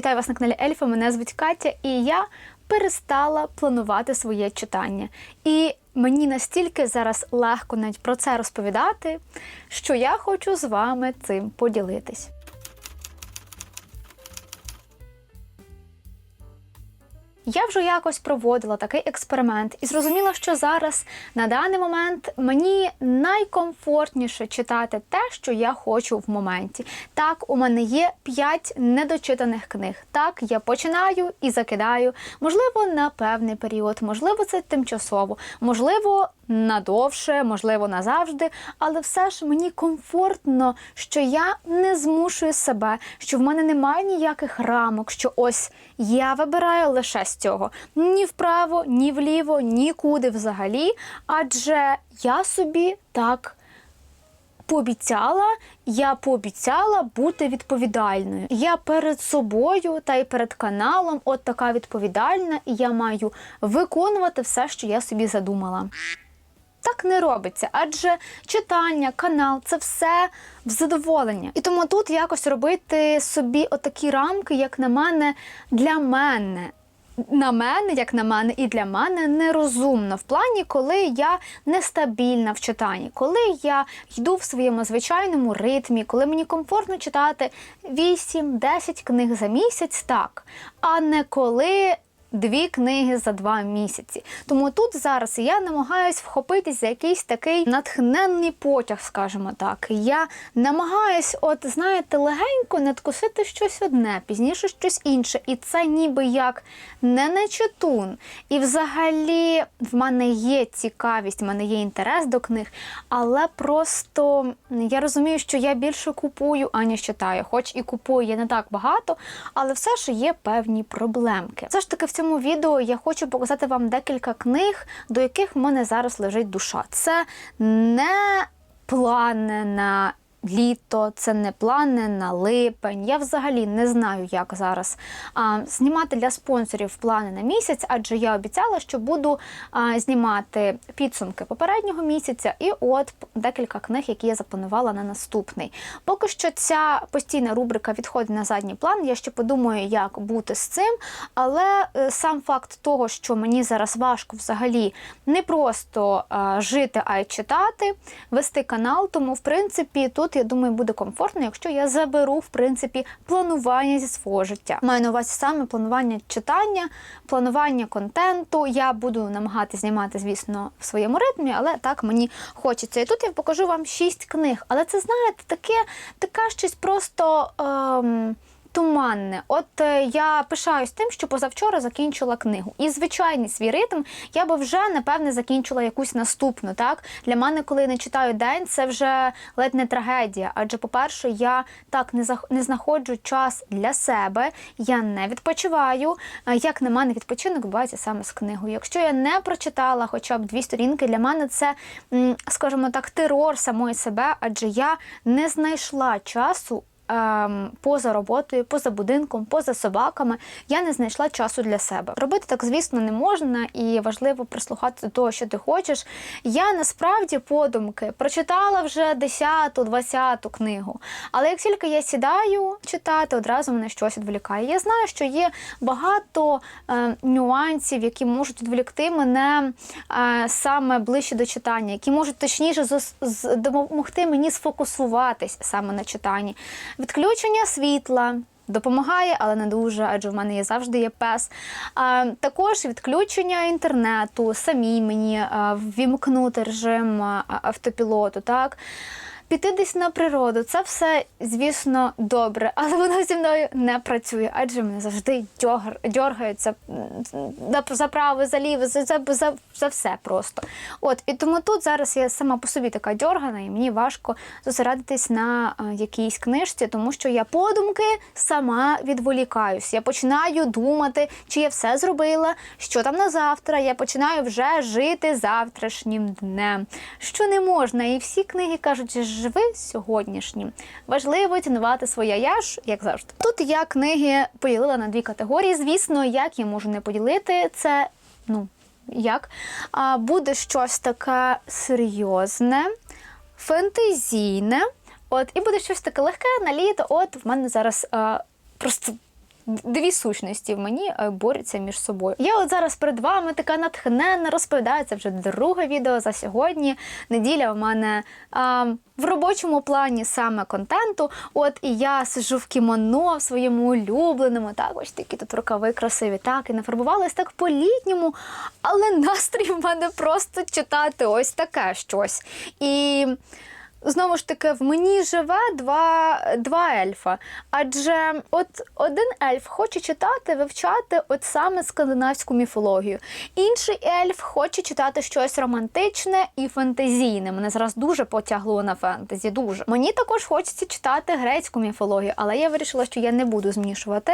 Вітаю вас на каналі Ельфа. Мене звуть Катя, і я перестала планувати своє читання. І мені настільки зараз легко навіть про це розповідати, що я хочу з вами цим поділитись. Я вже якось проводила такий експеримент і зрозуміла, що зараз на даний момент мені найкомфортніше читати те, що я хочу в моменті. Так, у мене є 5 недочитаних книг. Так, я починаю і закидаю. Можливо, на певний період, можливо, це тимчасово, можливо, надовше, можливо, назавжди, але все ж мені комфортно, що я не змушую себе, що в мене немає ніяких рамок, що ось я вибираю лише з цього ні вправо, ні вліво, нікуди взагалі. Адже я собі так. Пообіцяла, я пообіцяла бути відповідальною. Я перед собою та й перед каналом, от така відповідальна, і я маю виконувати все, що я собі задумала. Так не робиться, адже читання, канал це все в задоволення. І тому тут якось робити собі отакі рамки, як на мене, для мене. На мене, як на мене, і для мене нерозумно в плані, коли я нестабільна в читанні, коли я йду в своєму звичайному ритмі, коли мені комфортно читати 8-10 книг за місяць, так, а не коли дві книги за два місяці. Тому тут зараз я намагаюсь вхопитись за якийсь такий натхненний потяг, скажімо так. Я намагаюсь, от знаєте, легенько надкусити щось одне, пізніше щось інше. І це ніби як не нечитун. І взагалі в мене є цікавість, в мене є інтерес до книг, але просто я розумію, що я більше купую, аніж читаю. Хоч і купую я не так багато, але все ж є певні проблемки. Все ж таки в цьому відео я хочу показати вам декілька книг, до яких в мене зараз лежить душа. Це не плани на літо, це не плани на липень. Я взагалі не знаю, як зараз а, знімати для спонсорів плани на місяць, адже я обіцяла, що буду а, знімати підсумки попереднього місяця, і от декілька книг, які я запланувала на наступний. Поки що ця постійна рубрика відходить на задній план. Я ще подумаю, як бути з цим. Але е, сам факт того, що мені зараз важко взагалі не просто а, жити, а й читати, вести канал, тому в принципі тут я думаю, буде комфортно, якщо я заберу в принципі планування зі свого життя. Маю на увазі саме планування читання, планування контенту. Я буду намагатися знімати, звісно, в своєму ритмі, але так мені хочеться. І тут я покажу вам шість книг. Але це знаєте, таке така щось просто. Ем... Туманне, от е, я пишаюсь тим, що позавчора закінчила книгу. І звичайний свій ритм я би вже напевне закінчила якусь наступну. Так для мене, коли я не читаю день, це вже ледь не трагедія. Адже, по-перше, я так не зах... не знаходжу час для себе, я не відпочиваю. Е, Як на мене, відпочинок відбувається саме з книгою. Якщо я не прочитала хоча б дві сторінки, для мене це, скажімо так, терор самої себе, адже я не знайшла часу ем, поза роботою, поза будинком, поза собаками, я не знайшла часу для себе. Робити так, звісно, не можна, і важливо прислухати до того, що ти хочеш. Я насправді подумки прочитала вже 10-20 книгу. Але як тільки я сідаю читати, одразу мене щось відволікає. Я знаю, що є багато е, нюансів, які можуть відволікти мене е, саме ближче до читання, які можуть точніше допомогти мені сфокусуватись саме на читанні. Відключення світла. Допомагає, але не дуже, адже в мене є завжди є пес. А, також відключення інтернету, самі мені ввімкнути режим автопілоту. так. Піти десь на природу, це все, звісно, добре, але воно зі мною не працює, адже мене завжди дьогр, дьоргаються за право, за ліве, за, за, за, все просто. От, І тому тут зараз я сама по собі така дьоргана, і мені важко зосередитись на якійсь книжці, тому що я подумки сама відволікаюсь. Я починаю думати, чи я все зробила, що там на завтра. Я починаю вже жити завтрашнім днем, що не можна. І всі книги кажуть, живи сьогоднішнім. Важливо цінувати своє я ж, як завжди. Тут я книги поділила на дві категорії. Звісно, як я можу не поділити це, ну як а, буде щось таке серйозне, фентезійне. От, і буде щось таке легке на літо. От в мене зараз а, просто дві сущності в мені е, борються між собою. Я от зараз перед вами така натхненна розповідаю. Це вже друге відео за сьогодні. Неділя в мене а, в робочому плані саме контенту. От і я сижу в кімоно в своєму улюбленому. Так, ось такі тут рукави красиві. Так, і нафарбувалась так по-літньому, але настрій в мене просто читати ось таке щось. І знову ж таки в мені живе два, два ельфа. Адже от один ельф хоче читати, вивчати от саме скандинавську міфологію. Інший ельф хоче читати щось романтичне і фентезійне. Мене зараз дуже потягло на фентезі. Дуже мені також хочеться читати грецьку міфологію, але я вирішила, що я не буду змішувати.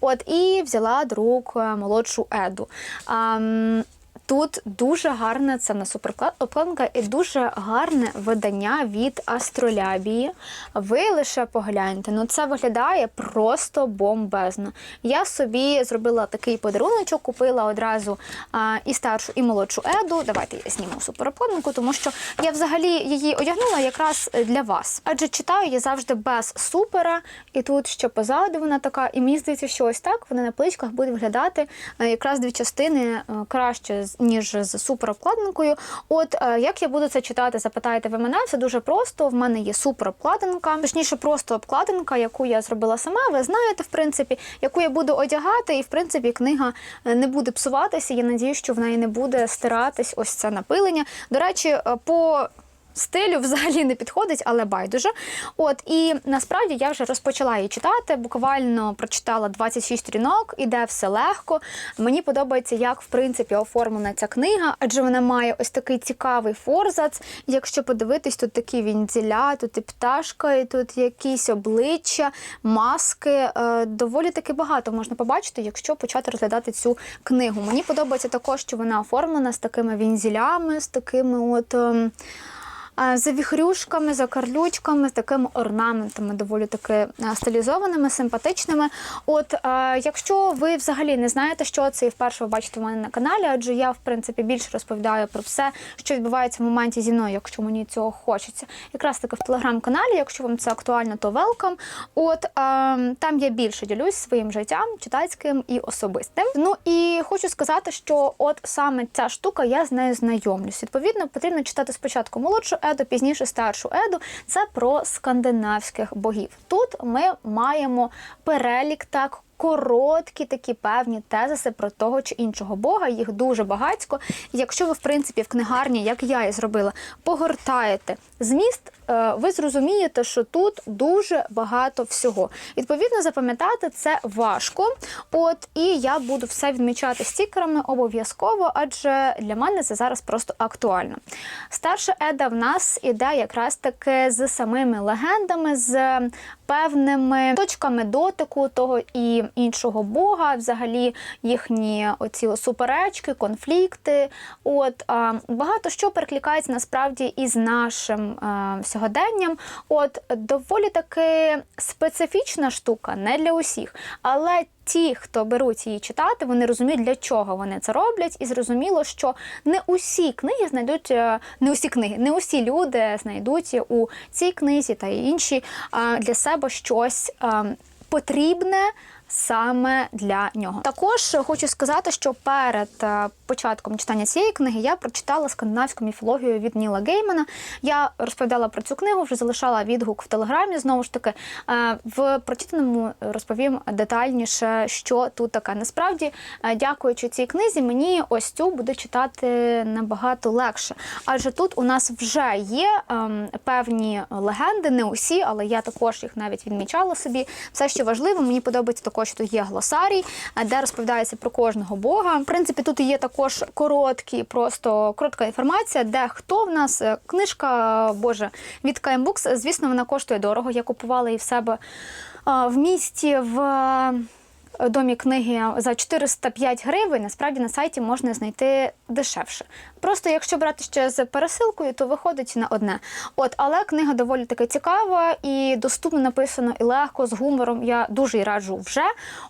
От і взяла до рук е, молодшу Еду. Ам, Тут дуже гарна це на суперобкладинка і дуже гарне видання від Астролябії. Ви лише погляньте, ну це виглядає просто бомбезно. Я собі зробила такий подаруночок, купила одразу а, і старшу, і молодшу еду. Давайте я зніму суперобкладинку, тому що я взагалі її одягнула якраз для вас. Адже читаю я завжди без супера, і тут ще позаду вона така, і мені здається, що ось так вона на пличках буде виглядати якраз дві частини краще ніж з суперобкладинкою. От е, як я буду це читати, запитаєте ви мене, все дуже просто. В мене є суперобкладинка, точніше, просто обкладинка, яку я зробила сама. Ви знаєте, в принципі, яку я буду одягати, і в принципі книга е, не буде псуватися. Я надію, що в неї не буде стиратись ось це напилення. До речі, е, по стилю взагалі не підходить, але байдуже. От і насправді я вже розпочала її читати. Буквально прочитала 26 сторінок, іде все легко. Мені подобається, як в принципі оформлена ця книга, адже вона має ось такий цікавий форзац. Якщо подивитись, тут такі вінзіля, тут і пташка, і тут якісь обличчя, маски. Е, доволі таки багато можна побачити, якщо почати розглядати цю книгу. Мені подобається також, що вона оформлена з такими вінзілями, з такими от. За віхрюшками, за карлючками, з такими орнаментами, доволі таки е, стилізованими, симпатичними. От а, якщо ви взагалі не знаєте, що це і вперше ви бачите в мене на каналі, адже я в принципі більше розповідаю про все, що відбувається в моменті зі мною, якщо мені цього хочеться. Якраз таки в телеграм-каналі, якщо вам це актуально, то велкам. От а, там я більше ділюсь своїм життям, читацьким і особистим. Ну і хочу сказати, що от саме ця штука, я з нею знайомлюсь. Відповідно, потрібно читати спочатку молодшу Еду, пізніше старшу Еду. Це про скандинавських богів. Тут ми маємо перелік так. Короткі такі певні тезиси про того чи іншого бога, їх дуже багатько. Якщо ви, в принципі, в книгарні, як я і зробила, погортаєте зміст, е, ви зрозумієте, що тут дуже багато всього. Відповідно, запам'ятати це важко. От і я буду все відмічати стікерами обов'язково, адже для мене це зараз просто актуально. Старша Еда в нас іде якраз таки з самими легендами, з певними точками дотику того і іншого бога, взагалі їхні оці суперечки, конфлікти. От багато що перекликається насправді із нашим а, сьогоденням. От доволі таки специфічна штука, не для усіх, але Ті, хто беруть її читати, вони розуміють, для чого вони це роблять, і зрозуміло, що не усі книги знайдуть, е, не усі книги, не усі люди знайдуть у цій книзі та інші для себе щось потрібне саме для нього. Також хочу сказати, що перед е, початком читання цієї книги я прочитала скандинавську міфологію від Ніла Геймана. Я розповідала про цю книгу, вже залишала відгук в телеграмі. Знову ж таки, е, в прочитаному розповім детальніше, що тут таке. Насправді, е, дякуючи цій книзі, мені ось цю буде читати набагато легше. Адже тут у нас вже є ем, певні легенди, не усі, але я також їх навіть відмічала собі. Все, що важливо, мені подобається також тут є глосарій, де розповідається про кожного бога. В принципі, тут є також короткі, просто коротка інформація, де хто в нас е, книжка Боже від Каймбукс. Звісно, вона коштує дорого. Я купувала її в себе в місті в домі книги за 405 гривень, насправді на сайті можна знайти дешевше. Просто якщо брати ще з пересилкою, то виходить на одне. От, але книга доволі таки цікава і доступно написано і легко, з гумором. Я дуже й раджу вже.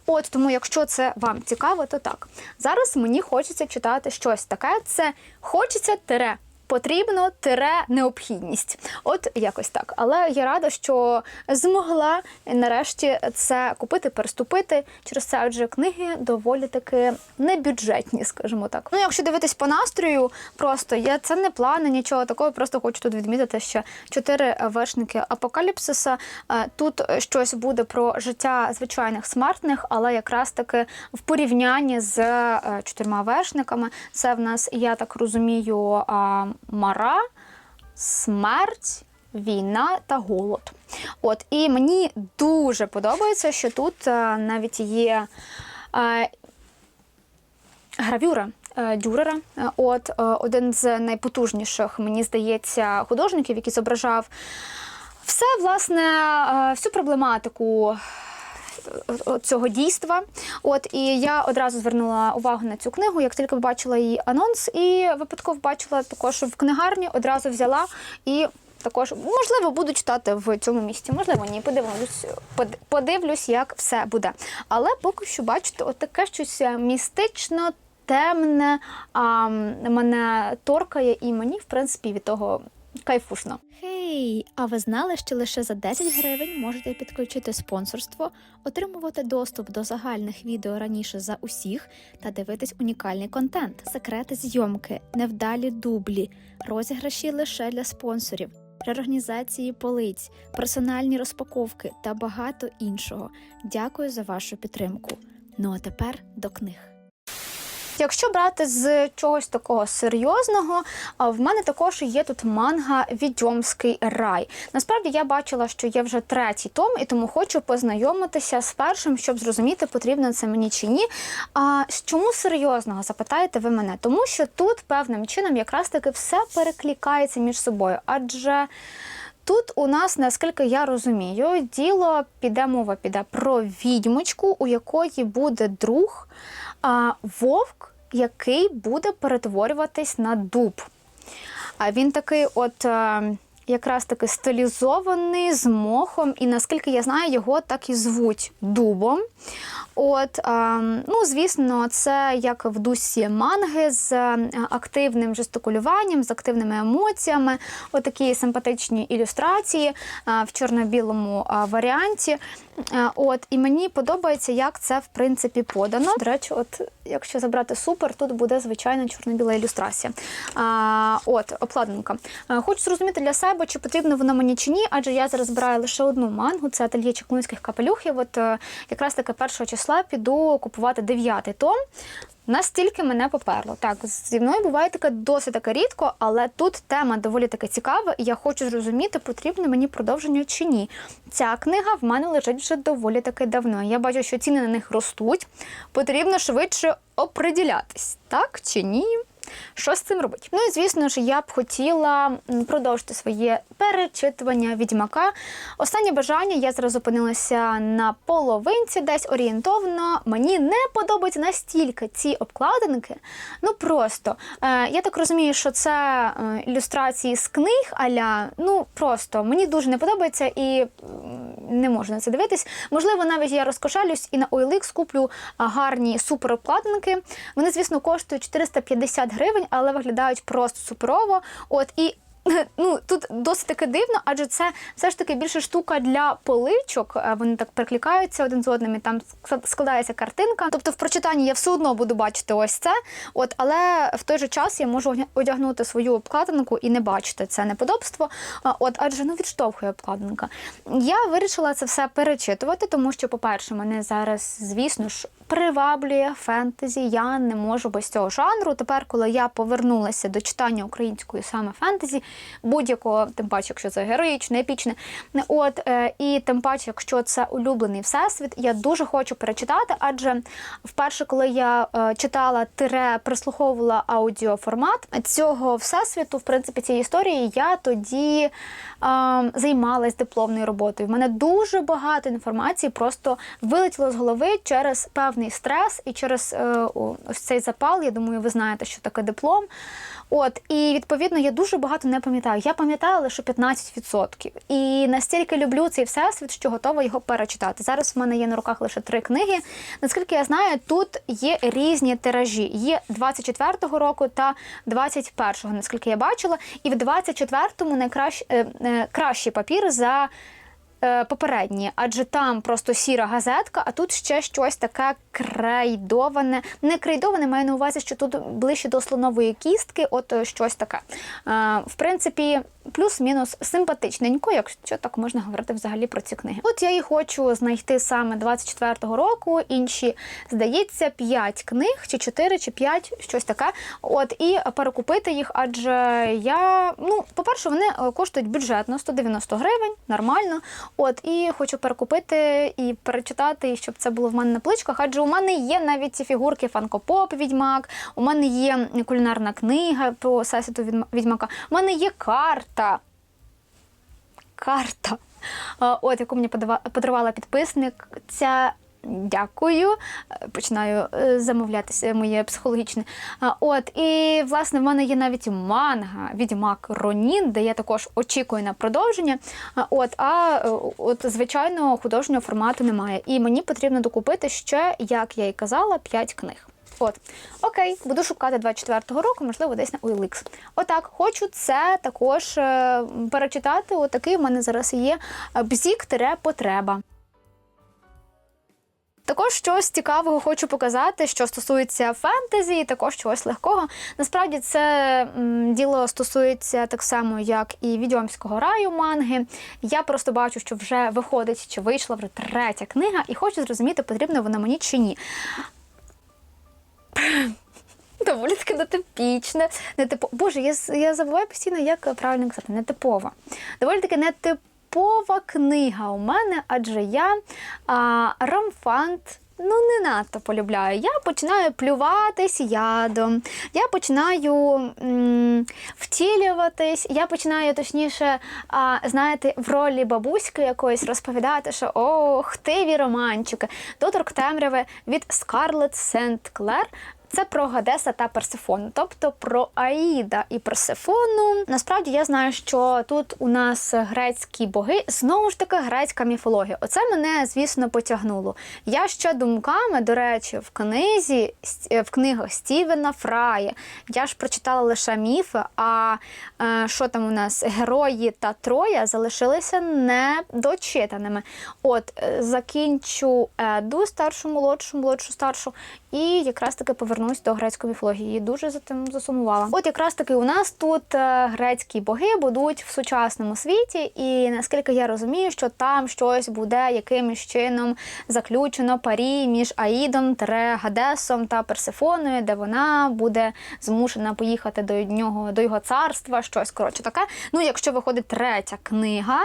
От тому, якщо це вам цікаво, то так. Зараз мені хочеться читати щось таке. Це хочеться тере потрібно тире необхідність. От якось так. Але я рада, що змогла нарешті це купити, переступити через це, адже книги доволі таки небюджетні, скажімо так. Ну, якщо дивитись по настрою, просто я це не плани, нічого такого. Просто хочу тут відмітити, що чотири вершники апокаліпсиса. Е, Тут щось буде про життя звичайних смертних, але якраз таки в порівнянні з е, чотирма вершниками, це в нас, я так розумію, мара, смерть. Війна та голод. От і мені дуже подобається, що тут е, навіть є е, гравюра е, Дюрера. От один з найпотужніших, мені здається, художників, який зображав все, власне, всю проблематику. Е, Цього дійства, от і я одразу звернула увагу на цю книгу, як тільки побачила її анонс, і випадково бачила також в книгарні, одразу взяла і також можливо буду читати в цьому місці. Можливо, ні, подивлюсь, под- подивлюсь, як все буде. Але поки що, бачите, от таке щось містично. Темне а, мене торкає, і мені, в принципі, від того кайфушно. Хей, а ви знали, що лише за 10 гривень можете підключити спонсорство, отримувати доступ до загальних відео раніше за усіх та дивитись унікальний контент, секрети зйомки, невдалі дублі, розіграші лише для спонсорів, реорганізації полиць, персональні розпаковки та багато іншого. Дякую за вашу підтримку. Ну а тепер до книг. Якщо брати з чогось такого серйозного, в мене також є тут манга Відьомський рай. Насправді я бачила, що є вже третій том, і тому хочу познайомитися з першим, щоб зрозуміти, потрібно це мені чи ні. А чому серйозного запитаєте ви мене? Тому що тут певним чином якраз таки все перекликається між собою, адже. Тут у нас, наскільки я розумію, діло піде мова піде про відьмочку, у якої буде друг а, вовк, який буде перетворюватись на дуб. А він такий, от е, якраз таки стилізований з мохом, і наскільки я знаю, його так і звуть дубом. От, е, ну, звісно, це як в дусі манги з е, активним жестикулюванням, з активними емоціями, отакі симпатичні ілюстрації в чорно-білому варіанті. Е, От, і мені подобається, як це в принципі подано. До речі, от якщо забрати супер, тут буде звичайна чорно-біла ілюстрація. А, от, обкладинка. Е, Хочу зрозуміти для себе, чи потрібно воно мені чи ні, адже я зараз збираю лише одну мангу, це ательє чеклунських капелюхів. От е, якраз таки першого числа піду купувати дев'ятий том. Настільки мене поперло. Так, зі мною буває таке досить таке рідко, але тут тема доволі таки цікава, і я хочу зрозуміти, потрібно мені продовження чи ні. Ця книга в мене лежить вже доволі таки давно. Я бачу, що ціни на них ростуть. Потрібно швидше оприділятись, так чи ні. Що з цим робити? Ну і звісно ж, я б хотіла продовжити своє перечитування відьмака. Останнє бажання я зараз опинилася на половинці, десь орієнтовно. Мені не подобаються настільки ці обкладинки. Ну просто е, я так розумію, що це е, ілюстрації з книг, аля ну просто мені дуже не подобається і не можу на це дивитись. Можливо, навіть я розкошелюсь і на OLX куплю гарні суперобкладинки. Вони, звісно, коштують 450 гривень, але виглядають просто суперово. От і. Ну, тут досить таки дивно, адже це все ж таки більше штука для поличок. Е, Вони так прикликаються один з одним, і там складається картинка. Тобто в прочитанні я все одно буду бачити ось це. От, але в той же час я можу одягнути свою обкладинку і не бачити це неподобство. А, От, адже ну відштовхує обкладинка. Я вирішила це все перечитувати, тому що, по-перше, мене зараз, звісно ж, приваблює фентезі. Я не можу без цього жанру. Тепер, коли я повернулася до читання української саме фентезі, будь-якого, тим паче, якщо це героїчне, епічне, от е, і тим паче, якщо це улюблений всесвіт, я дуже хочу перечитати, адже вперше, коли я е, читала тире, прислуховувала аудіоформат цього всесвіту, в принципі, цієї історії, я тоді е, займалась дипломною роботою. В мене дуже багато інформації просто вилетіло з голови через певний стрес, і через е, ось цей запал, я думаю, ви знаєте, що таке диплом. От, і відповідно я дуже багато не пам'ятаю. Я пам'ятаю лише 15%. І настільки люблю цей всесвіт, що готова його перечитати. Зараз в мене є на руках лише три книги. Наскільки я знаю, тут є різні тиражі. Є 24-го року та 21-го, наскільки я бачила. І в 24-му найкращ, е, е, кращий папір за попередні, адже там просто сіра газетка, а тут ще щось таке крейдоване. Не крейдоване, маю на увазі, що тут ближче до слонової кістки, от е, щось таке. Е, в принципі, плюс-мінус симпатичненько, якщо так можна говорити взагалі про ці книги. От я і хочу знайти саме 24-го року. Інші, здається, 5 книг, чи 4, чи 5, щось таке. От і перекупити їх, адже я, ну, по-перше, вони е, коштують бюджетно 190 гривень, нормально. От і хочу перекупити і перечитати, щоб це було в мене на пличках. Адже у мене є навіть ці фігурки Фанкопоп Відьмак, у мене є кулінарна книга про Сесіту Відьмака, у мене є карта. Карта. От, яку мені подарувала підписник. Ця Дякую. Е, Починаю е, замовлятися моє психологічне. От, і власне в мене є навіть манга Відьмак Ронін, де я також очікую на продовження. От, а е, от, звичайно, художнього формату немає. І мені потрібно докупити ще, як я і казала, 5 книг. От, окей, буду шукати 24-го року, можливо, десь на OLX. Отак, хочу це також е, перечитати. Отакий в мене зараз є е, бзік-потреба. Також щось цікавого хочу показати, що стосується фентезі, і також чогось легкого. Насправді це діло стосується так само, як і відьомського раю манги. Я просто бачу, що вже виходить чи вийшла вже третя книга, і хочу зрозуміти, потрібна вона мені чи ні. Доволі таки нетипічне, нетипо... Боже, я, я забуваю постійно, як правильно казати, нетипова. Доволі таки нетипова книга у мене, адже я а, ромфант. Ну, не надто полюбляю. Я починаю плюватись ядом, я починаю м, втілюватись, я починаю точніше, а, знаєте, в ролі бабуськи якоїсь розповідати, що ох, ти романчики. Доторк темряви від Скарлетт Сент Клер. Це про Гадеса та Персефону, тобто про Аїда і Персефону. Насправді я знаю, що тут у нас грецькі боги, знову ж таки, грецька міфологія. Оце мене, звісно, потягнуло. Я ще думками, до речі, в книзі, в книгах Стівена Фрая. Я ж прочитала лише міфи, а е, що там у нас герої та Троя залишилися недочитаними. От закінчу Еду, старшу, молодшу, молодшу, старшу, і якраз таки повернусь до грецької міфології. Дуже за тим засумувала. От якраз таки у нас тут е, грецькі боги будуть в сучасному світі, і наскільки я розумію, що там щось буде якимось чином заключено парі між Аїдом, Тере, Гадесом та Персефоною, де вона буде змушена поїхати до нього, до його царства, щось коротше таке. Ну, якщо виходить третя книга.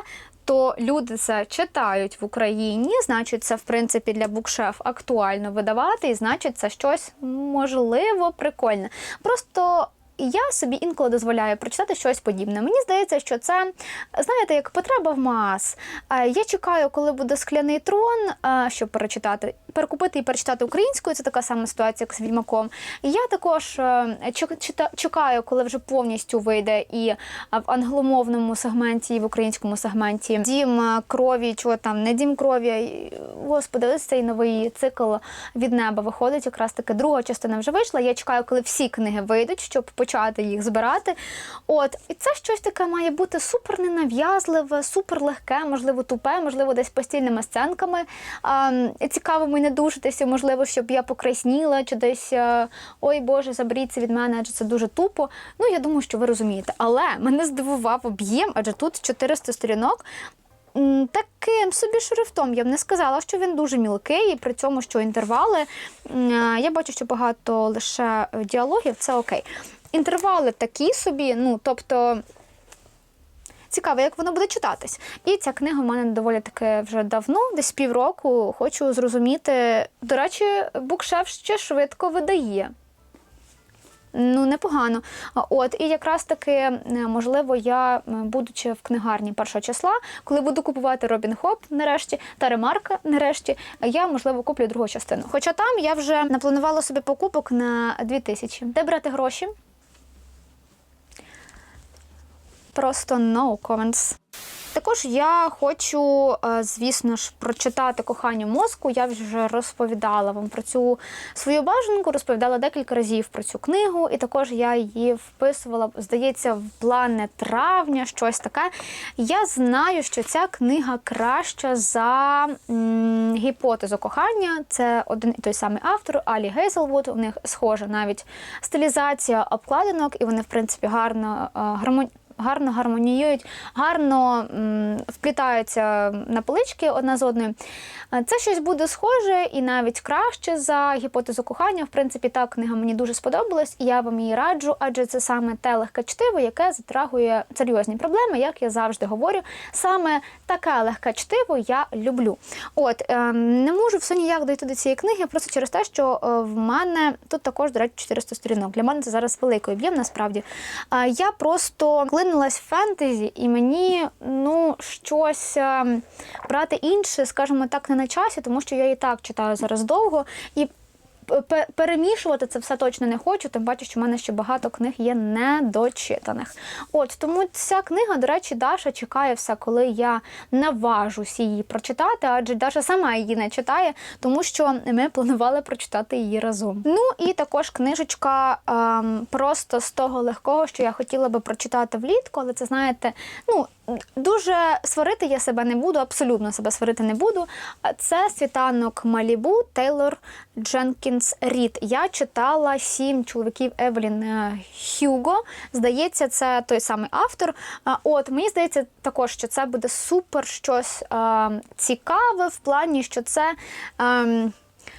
То люди це читають в Україні, значить, це в принципі для букшеф актуально видавати, і значить, це щось можливо прикольне. Просто я собі інколи дозволяю прочитати щось подібне. Мені здається, що це знаєте, як потреба в мас. Е, Я чекаю, коли буде скляний трон, е, щоб перечитати, перекупити і перечитати українською. Це така сама ситуація, як з відьмаком. І я також е, чекаю, коли вже повністю вийде і в англомовному сегменті, і в українському сегменті дім крові, чого там не дім крові. Господи, ось цей новий цикл від неба виходить. Якраз таки друга частина вже вийшла. Я чекаю, коли всі книги вийдуть, щоб почати їх збирати. От, і це щось таке має бути супер ненав'язливе, супер легке, можливо, тупе, можливо, десь постільними сценками а, цікавими не душитися, можливо, щоб я покрасніла, чи десь е, ой Боже, заберіться від мене, адже це дуже тупо. Ну, я думаю, що ви розумієте. Але мене здивував об'єм, адже тут 400 сторінок. Таким собі шрифтом я б не сказала, що він дуже мілкий, і при цьому, що інтервали. е, Я бачу, що багато лише е, діалогів, це окей. Інтервали такі собі, ну тобто. Цікаво, як воно буде читатись. І ця книга в мене доволі таки вже давно, десь півроку. Хочу зрозуміти. До речі, букшеф ще швидко видає. Ну, непогано. От, і якраз таки, е, можливо, я, е, будучи в книгарні першого числа, коли буду купувати Робін Хоп нарешті та ремарка нарешті, я, можливо, куплю другу частину. Хоча там я вже напланувала собі покупок на 2000. Де брати гроші? Просто no comments. Також я хочу, е, звісно ж, прочитати кохання мозку. Я вже розповідала вам про цю свою бажанку, розповідала декілька разів про цю книгу, і також я її вписувала, здається, в плани травня, щось таке. Я знаю, що ця книга краща за гіпотезу кохання. Це один і той самий автор Алі Гейзелвуд. У них схожа навіть стилізація обкладинок, і вони, в принципі, гарно е, гармонійно гарно гармоніюють, гарно вплітаються на полички одна з одною. Е, Це щось буде схоже і навіть краще за гіпотезу кохання. В принципі, та книга мені дуже сподобалась, і я вам її раджу, адже це саме те легке чтиво, яке затрагує серйозні проблеми, як я завжди говорю. Саме таке легке чтиво я люблю. От ем, не можу все ніяк дойти до цієї книги, просто через те, що е, в мене тут також, до речі, 400 сторінок. Для мене це зараз великий об'єм, насправді. Я просто клинилась в фентезі, і мені ну щось ем, брати інше, скажімо так, не на часі, тому що я і так читаю зараз довго і. Пе- Перемішувати це все точно не хочу, тим паче, що в мене ще багато книг є недочитаних. От тому ця книга, до речі, Даша чекає все, коли я наважусь її прочитати, адже Даша сама її не читає, тому що ми планували прочитати її разом. Ну і також книжечка ем, просто з того легкого, що я хотіла би прочитати влітку, але це знаєте, ну. Дуже сварити я себе не буду, абсолютно себе сварити не буду. Це світанок Малібу Тейлор Дженкінс Рід. Я читала сім чоловіків Евелін е, Хьюго. Здається, це той самий автор. От мені здається, також що це буде супер щось е, цікаве в плані, що це. ем,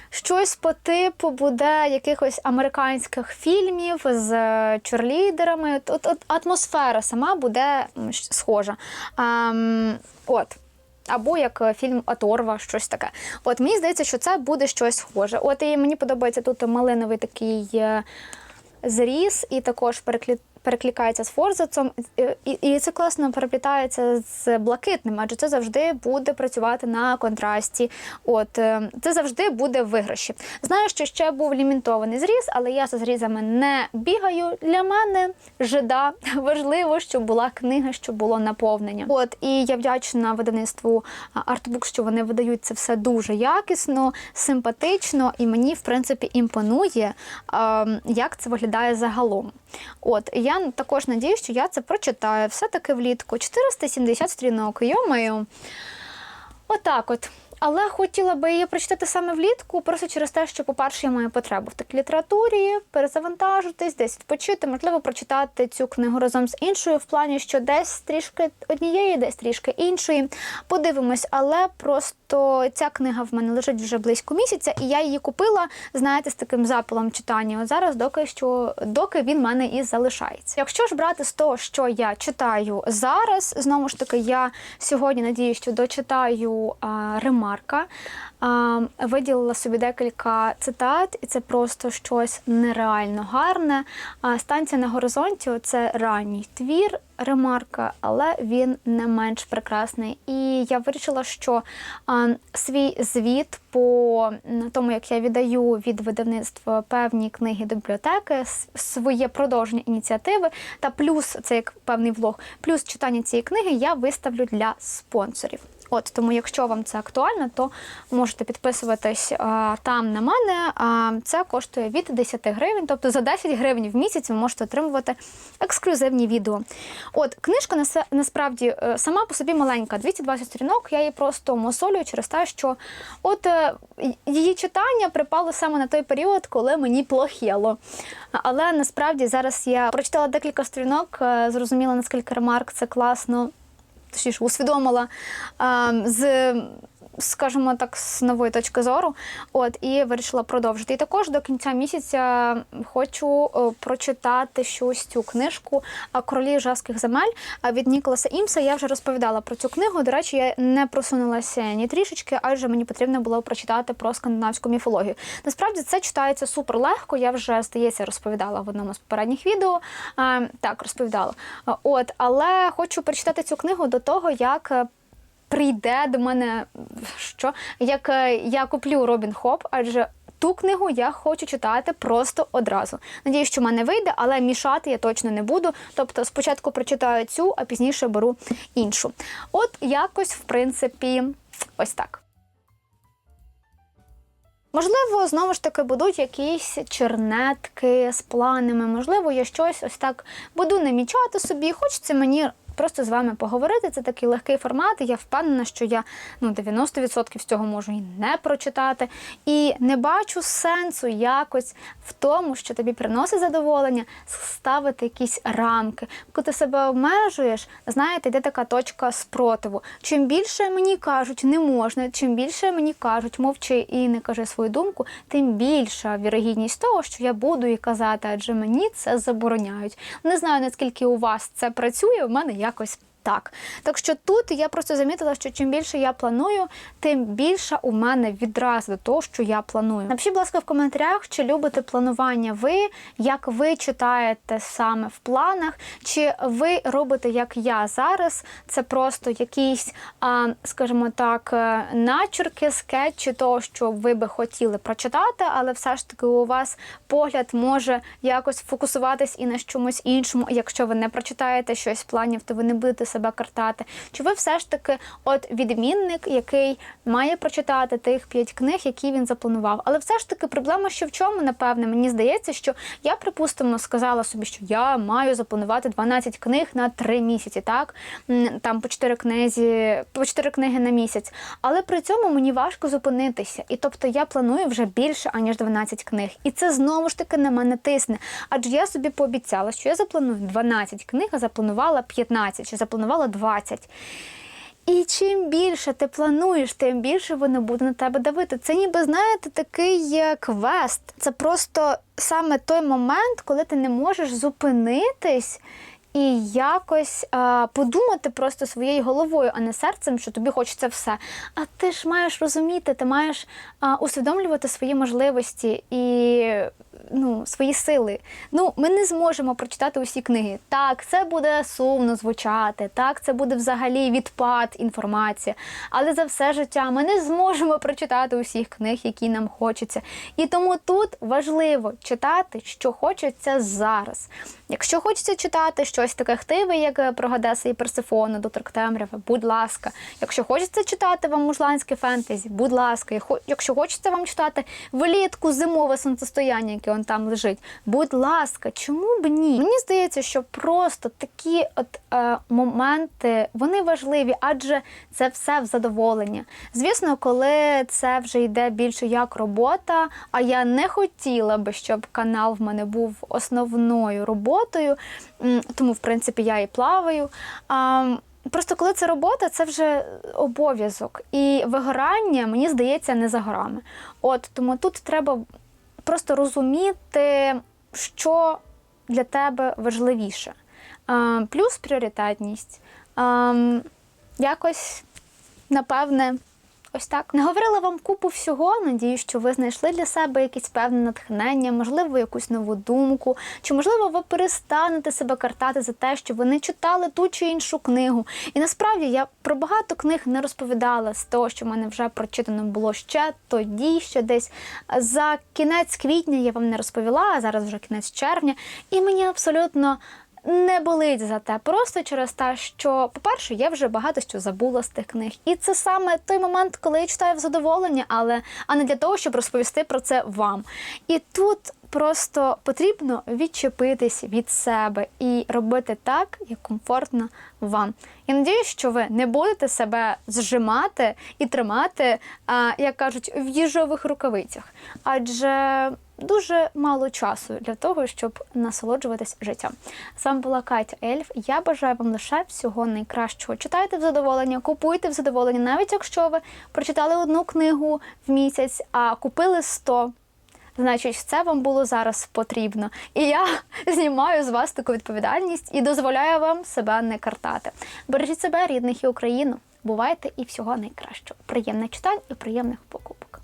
Щось по типу буде якихось американських фільмів з е, черлідерами. От, от атмосфера сама буде схожа. Ем, от. Або як е, фільм Оторва, щось таке. От мені здається, що це буде щось схоже. От і мені подобається тут малиновий такий е, зріз, і також переклі... перекликається з форзацом. І, і, це класно переплітається з блакитним, адже це завжди буде працювати на контрасті. От е, це завжди буде в виграші. Знаю, що ще був лімітований зріз, але я за зрізами не бігаю. Для мене жида важливо, щоб була книга, щоб було наповнення. От і я вдячна видавництву Артбук, що вони видають це все дуже якісно, симпатично, і мені в принципі імпонує, як це виглядає загалом. От я також надію, що я це прочитаю все таки влітку. 470 стрінок, Йомаю. Отак от. Але хотіла би її прочитати саме влітку, просто через те, що, по-перше, я маю потребу в такій літературі, перезавантажитись, десь відпочити, можливо, прочитати цю книгу разом з іншою, в плані, що десь трішки однієї, десь трішки іншої. Подивимось, але просто ця книга в мене лежить вже близько місяця, і я її купила, знаєте, з таким запалом читання. От зараз, доки що, доки він в мене і залишається. Якщо ж брати з того, що я читаю зараз, знову ж таки, я сьогодні надію, що дочитаю а, ремарка. А, виділила собі декілька цитат, і це просто щось нереально гарне. Станція на горизонті це ранній твір. Ремарка, але він не менш прекрасний. І я вирішила, що свій звіт по тому, як я віддаю від видавництва певні книги бібліотеки, своє продовження ініціативи, та плюс це як певний влог, плюс читання цієї книги я виставлю для спонсорів. От тому, якщо вам це актуально, то можете підписуватись а, там на мене. А, це коштує від 10 гривень, тобто за 10 гривень в місяць ви можете отримувати ексклюзивні відео. От книжка насе- насправді е, сама по собі маленька, 220 сторінок. Я її просто мосолюю через те, що от е, її читання припало саме на той період, коли мені плохело. Але насправді зараз я прочитала декілька сторінок, е, зрозуміла наскільки ремарк це класно точніше усвідомила з скажімо так, з нової точки зору. От і вирішила продовжити. І також до кінця місяця хочу е, прочитати щось цю книжку Королі жавських земель від Ніколаса Імса. Я вже розповідала про цю книгу. До речі, я не просунулася ні трішечки, адже мені потрібно було прочитати про скандинавську міфологію. Насправді це читається супер легко. Я вже здається розповідала в одному з попередніх відео. Так, розповідала. От, але хочу прочитати цю книгу до того, як. Прийде до мене що як е, я куплю Робін Хоп, адже ту книгу я хочу читати просто одразу. Надіюсь, що в мене вийде, але мішати я точно не буду. Тобто спочатку прочитаю цю, а пізніше беру іншу. От якось, в принципі, ось так. Можливо, знову ж таки будуть якісь чернетки з планами. Можливо, я щось ось так буду намічати собі. Хочеться мені просто з вами поговорити. Це такий легкий формат. і Я впевнена, що я ну 90% з цього можу і не прочитати. І не бачу сенсу якось в тому, що тобі приносить задоволення, ставити якісь рамки. Коли ти себе обмежуєш, знаєте, йде така точка спротиву. Чим більше мені кажуть, не можна, чим більше мені кажуть, мовчи і не кажи свою думку, тим більша вірогідність того, що я буду і казати, адже мені це забороняють. Не знаю, наскільки у вас це працює, у мене якось. Так, так що тут я просто замітила, що чим більше я планую, тим більша у мене відразу до того, що я планую. Напишіть, будь ласка, в коментарях, чи любите планування ви, як ви читаєте саме в планах, чи ви робите як я зараз. Це просто якісь, скажімо так, е, начерки, скетчі того, що ви би хотіли прочитати, але все ж таки у вас погляд може якось фокусуватись і на чомусь іншому. Якщо ви не прочитаєте щось з планів, то ви не будете себе картати. Чи ви все ж таки от відмінник, який має прочитати тих п'ять книг, які він запланував? Але все ж таки проблема ще в чому, напевне, мені здається, що я, припустимо, сказала собі, що я маю запланувати 12 книг на 3 місяці, так? Там по 4 книзі, по 4 книги на місяць. Але при цьому мені важко зупинитися. І тобто я планую вже більше, аніж 12 книг. І це знову ж таки на мене тисне. Адже я собі пообіцяла, що я запланую 12 книг, а запланувала 15 чи запланувала 20. І чим більше ти плануєш, тим більше воно буде на тебе давити. Це ніби, знаєте, такий е, квест. Це просто саме той момент, коли ти не можеш зупинитись і якось а, подумати просто своєю головою, а не серцем, що тобі хочеться все. А ти ж маєш розуміти, ти маєш а, усвідомлювати свої можливості і ну, свої сили. Ну, ми не зможемо прочитати усі книги. Так, це буде сумно звучати, так, це буде взагалі відпад інформації. Але за все життя ми не зможемо прочитати усіх книг, які нам хочеться. І тому тут важливо читати, що хочеться зараз. Якщо хочеться читати щось таке хтиве, як е, про Гадеса і Персифону, доктор Темрява, будь ласка. Якщо хочеться читати вам мужланське фентезі, будь ласка. Якщо хочеться вам читати влітку зимове сонцестояння, яке он там лежить, будь ласка, чому б ні? Мені здається, що просто такі от е, моменти вони важливі, адже це все в задоволення. Звісно, коли це вже йде більше як робота, а я не хотіла би, щоб канал в мене був основною роботою, м, тому в принципі я і плаваю. Просто коли це робота, це вже обов'язок. І вигорання, мені здається, не за горами. От тому тут треба просто розуміти, що для тебе важливіше. Плюс пріоритетність. Якось, напевне, ось так. Наговорила вам купу всього. Надію, що ви знайшли для себе якесь певне натхнення, можливо, якусь нову думку, чи можливо ви перестанете себе картати за те, що ви не читали ту чи іншу книгу. І насправді я про багато книг не розповідала з того, що в мене вже прочитано було ще тоді, ще десь за кінець квітня я вам не розповіла, а зараз вже кінець червня, і мені абсолютно. Не болить за те, просто через те, що, по-перше, я вже багато що забула з тих книг. І це саме той момент, коли я читаю в задоволення, але а не для того, щоб розповісти про це вам. І тут просто потрібно відчепитись від себе і робити так, як комфортно вам. Я надіюсь, що ви не будете себе зжимати і тримати, як кажуть, в їжових рукавицях, адже дуже мало часу для того, щоб насолоджуватись життям. З вами була Катя Ельф. Я бажаю вам лише всього найкращого. Читайте в задоволення, купуйте в задоволення, навіть якщо ви прочитали одну книгу в місяць, а купили 100. Значить, це вам було зараз потрібно. І я знімаю з вас таку відповідальність і дозволяю вам себе не картати. Бережіть себе, рідних і Україну. Бувайте і всього найкращого. Приємне читань і приємних покупок.